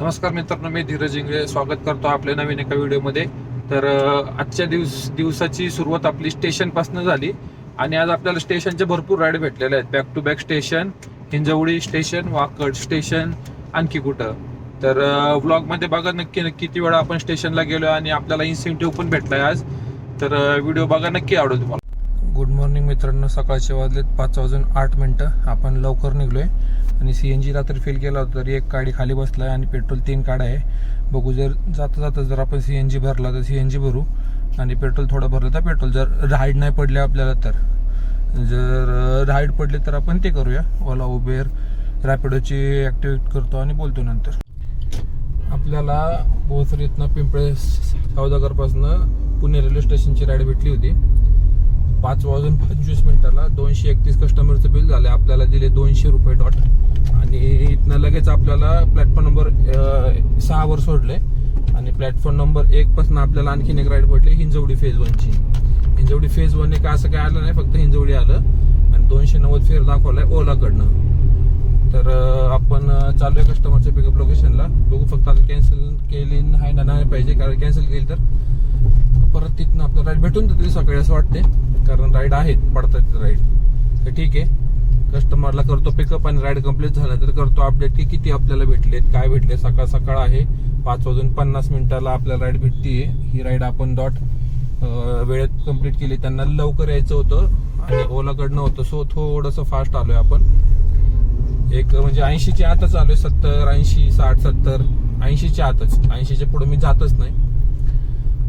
नमस्कार मित्रांनो मी धीरज इंगळे. स्वागत करतो आपल्या नवीन एका व्हिडिओमध्ये. तर आजच्या दिवस दिवसाची सुरुवात आपली स्टेशनपासून झाली. आणि आज आपल्याला स्टेशनचे भरपूर राईड भेटलेले आहेत. Back to back station Hinjewadi station Wakad station आणखी कुठं? तर व्लॉगमध्ये बघा नक्की नक्की किती वेळा आपण स्टेशनला गेलो आणि आपल्याला इन्सेंटिव्ह पण भेटलाय आज. तर व्हिडिओ बघा नक्की आवडेल तुम्हाला. गुड मॉर्निंग मित्रांनो सकाळचे वाजलेत पाच वाजून आठ मिनटं. आपण लवकर निघलोय. आणि सी एन जी रात्री फेल केला होता तरी एक गाडी खाली बसलाय आणि पेट्रोल तीन काढ आहे. बघू जर जाता जाता जर आपण सी एन जी भरला तर सी एन जी भरू. आणि पेट्रोल थोडं भरलं तर पेट्रोल जर राईड नाही पडले आपल्याला तर. जर राईड पडले तर आपण ते करूया. ओला उबेर रॅपिडोची ॲक्टिवेट करतो आणि बोलतो नंतर. आपल्याला भोसरीतनं पिंपळे सावदागरपासनं पुणे रेल्वे स्टेशनची राईड भेटली होती. पाच वाजून पंचवीस मिनिटाला दोनशे एकतीस कस्टमरचं बिल झालं आपल्याला दिले दोनशे रुपये डॉट आणि इथनं लगेच आपल्याला प्लॅटफॉर्म नंबर सहावर सोडले आणि प्लॅटफॉर्म नंबर एकपासून आपल्याला आणखीन एक राईड पडली हिंजवडी फेज वनची हिंजवडी फेज वन एक असं काय आलं नाही फक्त हिंजवडी आलं. आणि दोनशे नव्वद फेर दाखवलाय ओलाकडनं. तर आपण चालू आहे कस्टमरच्या पिकअप लोकेशनला बघू फक्त आता कॅन्सल केली नाही ना नाही पाहिजे कारण कॅन्सल केली तर परत तिथनं आपल्याला राईड भेटून जाते सकाळी असं वाटते कारण राईड आहेत पडतात राईड तर ठीक आहे. कस्टमरला करतो पिकअप आणि राईड कंप्लीट झाला तर करतो अपडेट की किती आपल्याला भेटलेत काय भेटले सकाळ सकाळ आहे. पाच वाजून पन्नास मिनिटाला आपल्याला राईड भेटतीये. ही राईड आपण डॉट वेळेत कंप्लीट केली. त्यांना लवकर यायचं होतं आणि ओलाकडनं होतं. सो थोडंसं फास्ट आलोय आपण. एक म्हणजे ऐंशीच्या आतच आलोय. सत्तर ऐंशी साठ सत्तर. ऐंशीच्या आतच. ऐंशीच्या पुढे मी जातच नाही.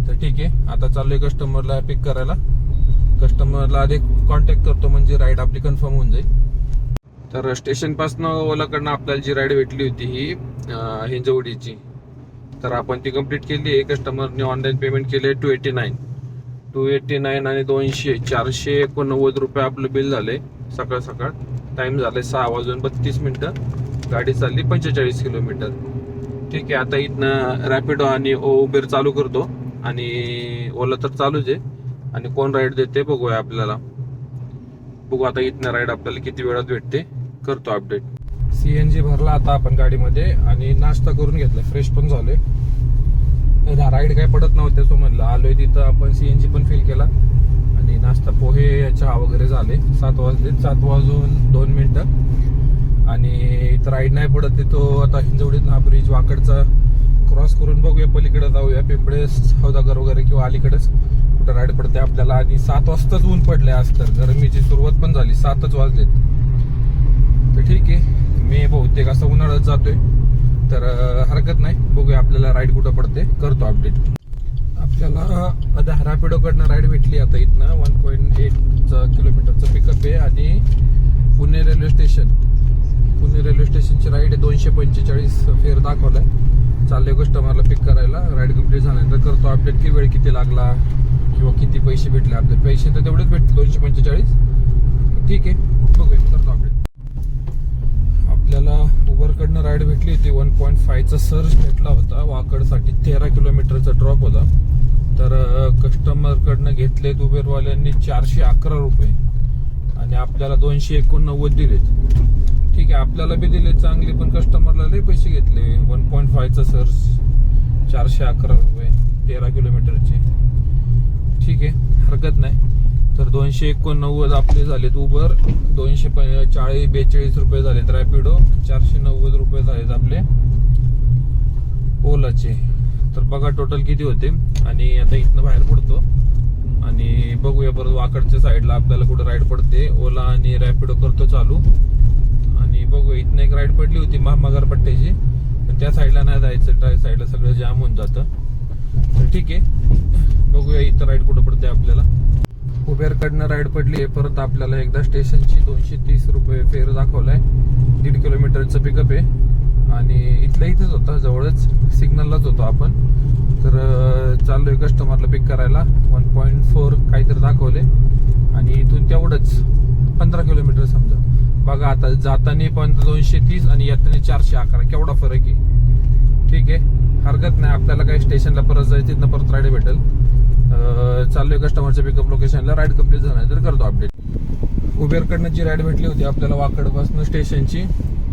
तर ठीक आहे. आता चाललोय कस्टमरला पिक करायला. कस्टमरला आधी कॉन्टॅक्ट करतो म्हणजे राईड आपली कन्फर्म होऊन जाईल. तर स्टेशनपासनं ओलाकडनं आपल्याला जी राईड भेटली होती ही हिंजवडीची. तर आपण ती कंप्लीट केली. आहे कस्टमरने ऑनलाईन पेमेंट केले two eighty nine two eighty nine आणि दोनशे चारशे एकोणनव्वद रुपये आपलं बिल झाले सकाळ सकाळ. टाईम झाले सहा वाजून बत्तीस मिनटं. गाडी चालली पंचेचाळीस किलोमीटर. ठीक आहे आता इथनं रॅपिडो आणि उबेर चालू करतो. आणि ओला तर चालूच आहे. आणि कोण राईड देते बघूया आपल्याला. बघू आता इथनं राईड आपल्याला किती वेळात भेटते. करतो अपडेट सीएनजी भरला आता आपण गाडीमध्ये आणि नाश्ता करून घेतला. फ्रेश पण झालोय. राईड काय पडत नव्हते सो म्हणलं. आलोय तिथं आपण सीएनजी पण फील केला. आणि नाश्ता पोहे चहा वगैरे झाले. सात वाजले सात वाजून दोन मिनिटं. आणि इथं राईड नाही पडत ते तो आता हिंजवडीत हा ब्रिज वाकडचा. क्रॉस करून बघूया पलीकडे जाऊया. पिंपळे सौदागर वगैरे किंवा अलीकडेच. किलोमीटर राईड पडते आपल्याला. आणि सात वाजताच ऊन पडले आज तर. गरमीची सुरुवात पण झाली. सातच वाजलेत. तर ठीक आहे. मी बहुतेक असं उन्हाळ्यात जातोय. तर हरकत नाही. बघूया आपल्याला राईड कुठं पडते करतो अपडेट आपल्याला आता हरापिडोकडनं राईड भेटली आता इथनं. वन पॉईंट एट किलोमीटरचं पिकअप आहे. आणि Pune railway station Pune railway स्टेशनची ride आहे. दोनशे पंचेचाळीस फेर दाखवलाय. चालले कस्टमरला पिक करायला. राईड कंप्लीट झाल्यानंतर करतो अपडेट की वेळ किती लागला? किंवा किती पैसे भेटले आपले. पैसे तर तेवढेच भेटले दोनशे पंचेचाळीस. ठीक आहे बघूया करतो अपडेट आपल्याला उबरकडनं राईड भेटली होती वन पॉईंट फायचा सर्च भेटला होता वाकडसाठी तेरा किलोमीटरचा ड्रॉप होता. तर कस्टमरकडनं घेतलेत उबेरवाल्यांनी चारशे अकरा रुपये. आणि आपल्याला दोनशे एकोणनव्वद दिलेत. ठीक आहे आपल्याला बी दिले चांगले पण कस्टमरला लई पैसे घेतले. वन पॉईंट फायचा सर्च चारशे अकरा रुपये तेरा किलोमीटरचे. ठीक आहे. हरकत नाही. तर दोनशे एकोणनव्वद आपले झालेत उबर दोनशे प- चाळीस बेचाळीस रुपये झालेत रॅपिडो चारशे नव्वद रुपये झालेत आपले ओलाचे तर बघा टोटल किती होते. आणि आता इथनं बाहेर पडतो. आणि बघूया परत वाकडच्या साईडला आपल्याला कुठं राईड पडते. ओला आणि रॅपिडो करतो चालू. आणि बघूया इथनं एक राईड पडली होती महामगार पट्ट्याची पण त्या साईडला नाही जायचं त्या साईडला सगळं जाम होऊन जातं. तर ठीक आहे. बघूया इथं राईड कुठं पडते आपल्याला. उबेरकडनं राईड पडली आहे परत आपल्याला एकदा स्टेशनची दोनशे तीस रुपये फेर दाखवलाय. दीड किलोमीटरचं पिकअप आहे. आणि इथल्या इथेच होता जवळच सिग्नललाच होतो आपण. तर चाललो चाललोय कस्टमरला पिक करायला. वन पॉईंट फोर काहीतरी दाखवले. आणि इथून तेवढंच पंधरा किलोमीटर समजा. बघा आता जाताना पण दोनशे तीस आणि येताना चारशे अकरा. केवढा फरक आहे. ठीक आहे. हरकत नाही. आपल्याला काही स्टेशनला परत जायचं तिथनं परत राईड भेटेल. चाललोय कस्टमरच्या पिकअप लोकेशनला राईड कंप्लीट झाल्यानंतर करतो अपडेट उबेरकडनं जी राईड भेटली होती आपल्याला वाकडपासून स्टेशनची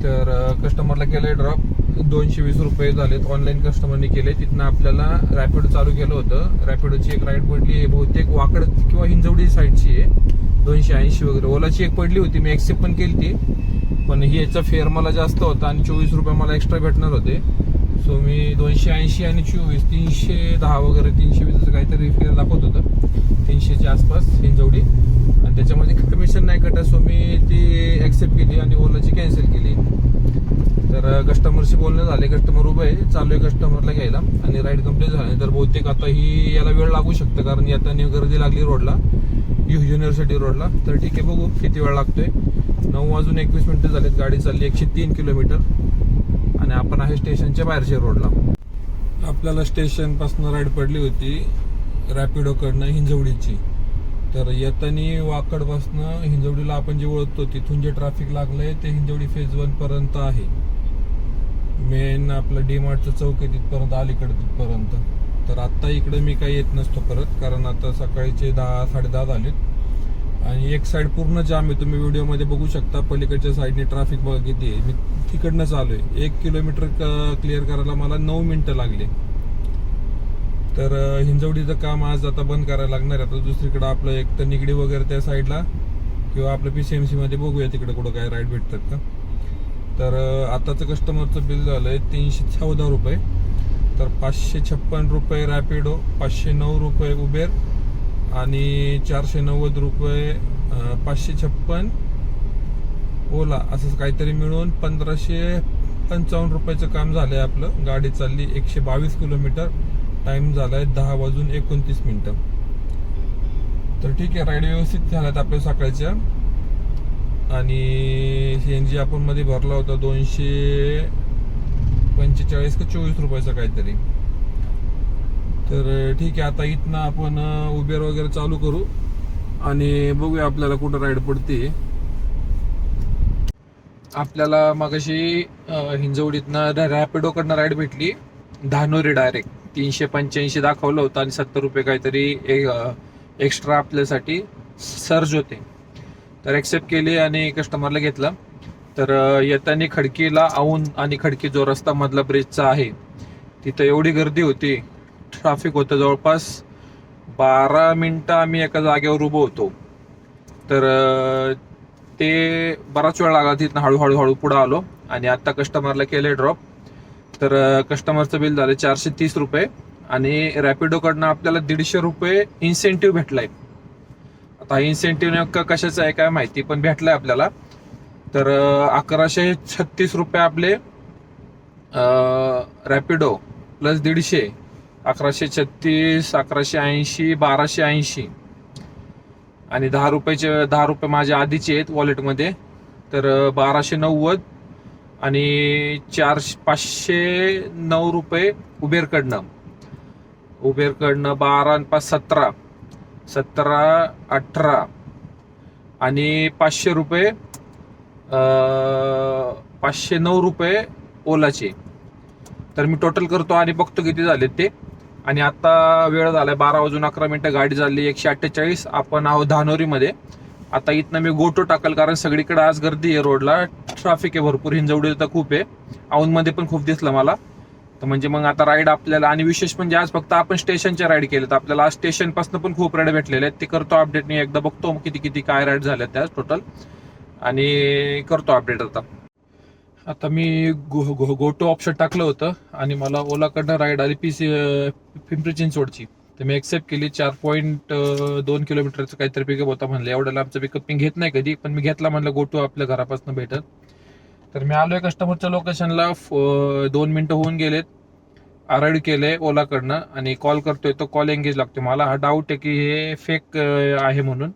तर कस्टमरला केलंय ड्रॉप दोनशे वीस रुपये झालेत. ऑनलाईन कस्टमरने केले. तिथनं आपल्याला रॅपिडो चालू केलं होतं. रॅपिडोची एक राईड पडली आहे. बहुतेक वाकड किंवा हिंजवडी साईडची आहे. दोनशे ऐंशी वगैरे. ओलाची एक पडली होती. मी एक्सेप्ट पण केली ती पण ही याचा फेअर मला जास्त होता आणि चोवीस रुपये मला एक्स्ट्रा भेटणार होते. सो मी दोनशे ऐंशी आणि चोवीस तीनशे दहा वगैरे तीनशे वीस काहीतरी फेअर दाखवत होतं. तीनशेच्या आसपास हिंजवडी आणि त्याच्यामध्ये कमिशन नाही कटत सो मी ती ॲक्सेप्ट केली आणि ओलाची कॅन्सल केली. तर कस्टमरशी बोलणं झाले कस्टमर उभं आहे चालू आहे कस्टमरला घ्यायला. आणि राईड कंप्लीट झाली. तर बहुतेक आता ही याला वेळ लागू शकतं कारण आता न्यू गर्दी लागली रोडला यू युनिव्हर्सिटी रोडला तर ठीक आहे बघू किती वेळ लागतोय. नऊ वाजून एकवीस मिनिटं झालेत गाडी चालली एकशे तीन किलोमीटर. आहे स्टेशनच्या बाहेरच्या रोडला. आपल्याला स्टेशनपासून राईड पडली होती रॅपिडोकडनं हिंजवडीची. तर येताना वाकडपासनं हिंजवडीला आपण जे ओळखतो तिथून जे ट्रॅफिक लागलंय ते हिंजवडी फेज वन पर्यंत आहे. मेन आपलं डीमार्टचं चौक आहे तिथपर्यंत अलीकडे तिथपर्यंत. तर आत्ता इकडे मी काही येत नसतो परत कारण आता सकाळीचे दहा साडेदहा झालेत. आणि एक साईड पूर्ण जाम आहे. तुम्ही व्हिडिओमध्ये बघू शकता पलीकडच्या साईडने ट्रॅफिक बघा किती आहे. मी तिकडनं चालू आहे. एक किलोमीटर क्लिअर करायला मला नऊ मिनटं लागले. तर हिंजवडीचं काम आज आता बंद करायला लागणार आहे. आता दुसरीकडं आपलं एक तर निगडी वगैरे त्या साईडला किंवा आपलं पी सी एम सीमध्ये बघूया तिकडे कुठं काय राईड भेटतात का. तर आताचं कस्टमरचं बिल झालं आहे तीनशे चौदा रुपये. तर पाचशे छप्पन रुपये रॅपिडो पाचशे नऊ रुपये उबेर आणि चारशे नव्वद रुपये पाचशे छप्पन ओला असं काहीतरी मिळून पंधराशे पंचावन्न रुपयाचं काम झालं आहे आपलं. गाडी चालली एकशे बावीस किलोमीटर. टाईम झाला आहे दहा वाजून एकोणतीस मिनटं. तर ठीक आहे राईड व्यवस्थित झाल्यात आपल्या सकाळच्या. आणि सी एन जी आपण मध्ये भरला होता दोनशे पंचेचाळीस का चोवीस रुपयाचा काहीतरी. तर ठीक आहे आता इथनं आपण उबेर वगैरे चालू करू आणि बघूया आपल्याला कुठं राईड पडते. आपल्याला मगाशी हिंजवडीतनं रॅपिडोकडनं राईड भेटली. धानोरी डायरेक्ट तीनशे पंच्याऐंशी दाखवलं होतं आणि सत्तर रुपये काहीतरी एक एक्स्ट्रा आपल्यासाठी सर्ज होते. तर ॲक्सेप्ट केली आणि कस्टमरला घेतलं. तर येताना खडकीला आऊन आणि खडकी जो रस्ता मधला ब्रिजचा आहे तिथं एवढी गर्दी होती. ट्रॅफिक होतं जवळपास बारा मिनटं आम्ही एका जागेवर उभं होतो. तर ते बराच वेळ लागला तिथनं हळूहळू हळू पुढं आलो आणि आत्ता कस्टमरला केले ड्रॉप तर कस्टमरचं बिल झालं चारशे तीस रुपये आणि रॅपिडोकडनं आपल्याला दीडशे रुपये इन्सेंटिव्ह भेटलाय. आता इन्सेंटिव्ह नेमकं कशाचं आहे काय माहिती पण भेटलाय आपल्याला. तर अकराशे छत्तीस रुपये आपले रॅपिडो प्लस दीडशे अकराशे छत्तीस अकराशे ऐंशी बाराशे ऐंशी. आणि दहा रुपयाचे दहा रुपये माझ्या आधीचे आहेत वॉलेटमध्ये तर बाराशे नव्वद आणि चारशे पाचशे नऊ रुपये उबेरकडनं. उबेरकडनं बारा पाच सतरा. सतरा अठरा. आणि पाचशे रुपये पाचशे नऊ रुपये ओलाचे. तर मी टोटल करतो आणि बघतो किती झाले ते. आणि आता वेळ झालाय बारा वाजून अकरा मिनिटं गाडी झाली एकशे अठ्ठेचाळीस. आपण आहोत धानोरीमध्ये. आता इथनं मी गोटो टाकल कारण सगळीकडे आज गर्दी आहे रोडला. ट्रॅफिक आहे भरपूर हिंजवडी तर खूप आहे. औंधमध्ये पण खूप दिसलं मला. तर म्हणजे मग आता राईड आपल्याला आणि विशेष म्हणजे आज फक्त आपण स्टेशनच्या राईड केले तर आपल्याला आज स्टेशनपासून पण खूप राईड भेटलेले आहेत. ते करतो अपडेट मी एकदा बघतो किती किती काय राईड झाल्या त्या टोटल आणि करतो अपडेट आता. आता मी गो गो गोटो ऑप्शन टाकलं होतं आणि मला ओलाकडनं राईड आली पी सी पिंपरी चिंचवडची तर मी एक्सेप्ट केली. चार पॉईंट दोन किलोमीटरचं काहीतरी पिकअप होता म्हणलं. एवढ्याला आमचं पिकअप मी घेत नाही कधी पण मी घेतला म्हणलं गोटो आपल्या घरापासून भेटत. तर मी आलोय कस्टमरच्या लोकेशनला दोन मिनटं होऊन गेलेत. आरड केलंय ओलाकडनं आणि कॉल करतोय. तो कॉल एंगेज लागतो मला हा डाऊट आहे की हे फेक आहे म्हणून.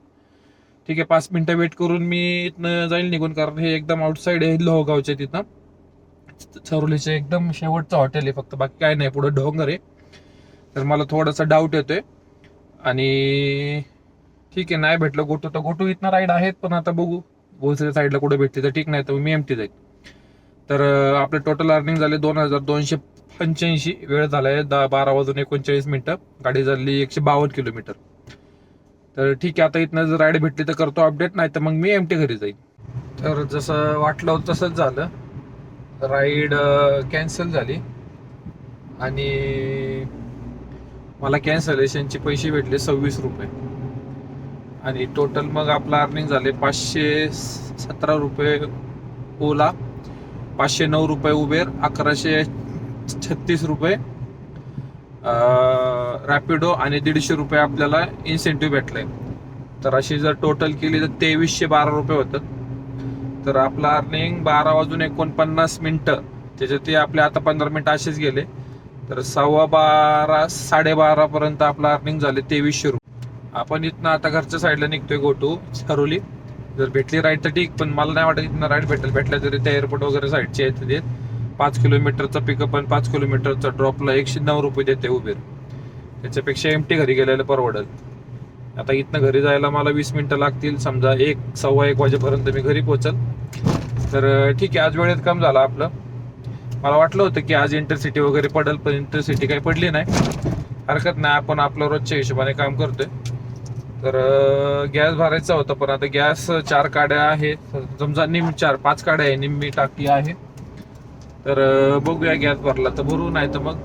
ठीक आहे पाच मिनिटं वेट करून मी इथनं जाईल निघून कारण हे एकदम आउटसाईड आहे लोहगावच्या तिथं चरोलीचं एकदम शेवटचं हॉटेल आहे फक्त बाकी काय नाही पुढं डोंगर आहे. तर मला थोडासा डाऊट येतोय. आणि ठीक आहे नाही भेटलं गोटू तर गोटू इथनं राईड आहेत पण आता बघू. भोसरी साईडला कुठे भेटते तर ठीक नाही तर मी एमटी जाईल. तर आपले टोटल अर्निंग झाले दोन हजार दोनशे पंच्याऐंशी. वेळ झालाय दहा बारा वाजून एकोणचाळीस मिनिटं. गाडी झाली एकशे बावन्न किलोमीटर. तर ठीक आहे आता इथनं जर राईड भेटली तर करतो अपडेट नाही तर मग मी एमटी घरी जाईल तर जसं वाटलं होतं तसंच झालं. राईड कॅन्सल झाली. आणि मला कॅन्सलेशनचे पैसे भेटले सव्वीस रुपये. आणि टोटल मग आपला अर्निंग झाले पाचशे सतरा रुपये ओला पाचशे नऊ रुपये उबेर अकराशे छत्तीस रुपये रॅपिडो आणि दीडशे रुपये आपल्याला इन्सेंटिव्ह भेटलाय. तर अशी जर टोटल केली तर तेवीसशे बारा रुपये होतात. तर आपलं अर्निंग बारा वाजून एकोणपन्नास मिनटं. त्याच्यात ते आपले आता पंधरा मिनटं असेच गेले. तर सव्वा बारा साडेबारा पर्यंत आपलं अर्निंग झाले तेवीसशे रुपये. आपण इथनं आता घरच्या साईडला निघतोय गोटू हरोली. जर भेटली राईट तर ठीक पण मला नाही वाटत इथनं राईट भेटेल. भेटल्या तरी त्या एअरपोर्ट वगैरे साईडचे आहेत पाच किलोमीटरचा पिकअप आणि पाच किलोमीटरचा ड्रॉपला एकशे नऊ रुपये देते उबेर त्याच्यापेक्षा एमटी घरी गेलेलं परवडेल. आता इथनं घरी जायला मला वीस मिनिटं लागतील समजा एक सव्वा एक वाजेपर्यंत मी घरी पोहोचल तर ठीक आहे आज वेळेत कम झाला आपलं. मला वाटलं होतं की आज इंटरसिटी वगैरे पडेल पण इंटरसिटी काही पडली नाही. हरकत नाही आपण आपलं रोजच्या हिशोबाने काम करतोय. तर गॅस भरायचा होता पण आता गॅस चार काड्या आहेत समजा निम चार पाच काड्या आहे निम्मी टाकी आहे. तर बघूया गॅस भरला तर भरू नाही तर मग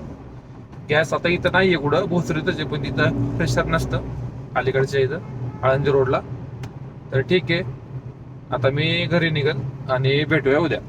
गॅस आता इथं नाहीये कुठं भोसरीतच आहे पण तिथं प्रेशर नसतं. अलीकडच्या इथं आळंदी रोडला तर ठीक आहे. आता मी घरी निघल आणि भेटूया उद्या.